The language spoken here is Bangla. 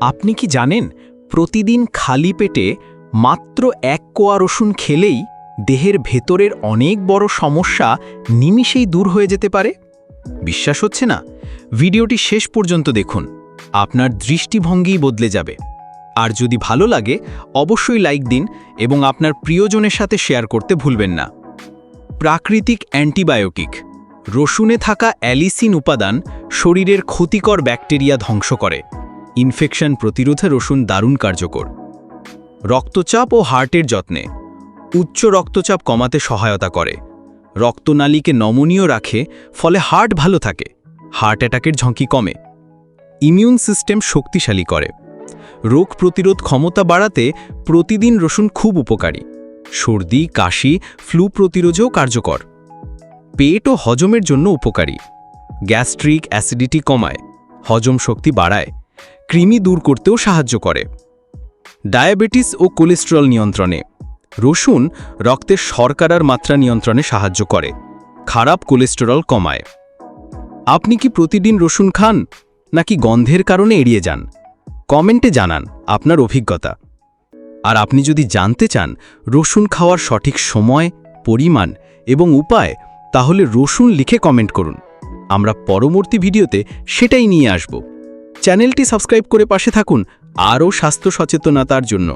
আপনি কি জানেন, প্রতিদিন খালি পেটে মাত্র এক কোয়া রসুন খেলেই দেহের ভেতরের অনেক বড় সমস্যা নিমিষেই দূর হয়ে যেতে পারে? বিশ্বাস হচ্ছে না? ভিডিওটি শেষ পর্যন্ত দেখুন। আপনার দৃষ্টিভঙ্গিই বদলে যাবে। আর যদি ভালো লাগে, অবশ্যই লাইক দিন এবং আপনার প্রিয়জনের সাথে শেয়ার করতে ভুলবেন না। প্রাকৃতিক অ্যান্টিবায়োটিক। রসুনে থাকা অ্যালিসিন উপাদান শরীরের ক্ষতিকর ব্যাকটেরিয়া ধ্বংস করে। ইনফেকশন প্রতিরোধে রসুন দারুণ কার্যকর। রক্তচাপ ও হার্টের যত্নে উচ্চ রক্তচাপ কমাতে সহায়তা করে। রক্তনালীকে নমনীয় রাখে, ফলে হার্ট ভালো থাকে, হার্ট অ্যাটাকের ঝুঁকি কমে। ইমিউন সিস্টেম শক্তিশালী করে। রোগ প্রতিরোধ ক্ষমতা বাড়াতে প্রতিদিন রসুন খুব উপকারী। সর্দি, কাশি, ফ্লু প্রতিরোধেও কার্যকর। পেট ও হজমের জন্য উপকারী। গ্যাস্ট্রিক অ্যাসিডিটি কমায়, হজম শক্তি বাড়ায়। কৃমি দূর করতেও সাহায্য করে। ডায়াবেটিস ও কোলেস্টেরল নিয়ন্ত্রণে। রসুন রক্তের শর্করার মাত্রা নিয়ন্ত্রণে সাহায্য করে। খারাপ কোলেস্টেরল কমায়। আপনি কি প্রতিদিন রসুন খান, নাকি গন্ধের কারণে এড়িয়ে যান? কমেন্টে জানান আপনার অভিজ্ঞতা। আর আপনি যদি জানতে চান রসুন খাওয়ার সঠিক সময়, পরিমাণ এবং উপায়, তাহলে রসুন লিখে কমেন্ট করুন। আমরা পরবর্তী ভিডিওতে সেটাই নিয়ে আসব। চ্যানেলটি সাবস্ক্রাইব করে পাশে থাকুন। আরও স্বাস্থ্য সচেতনতার জন্য।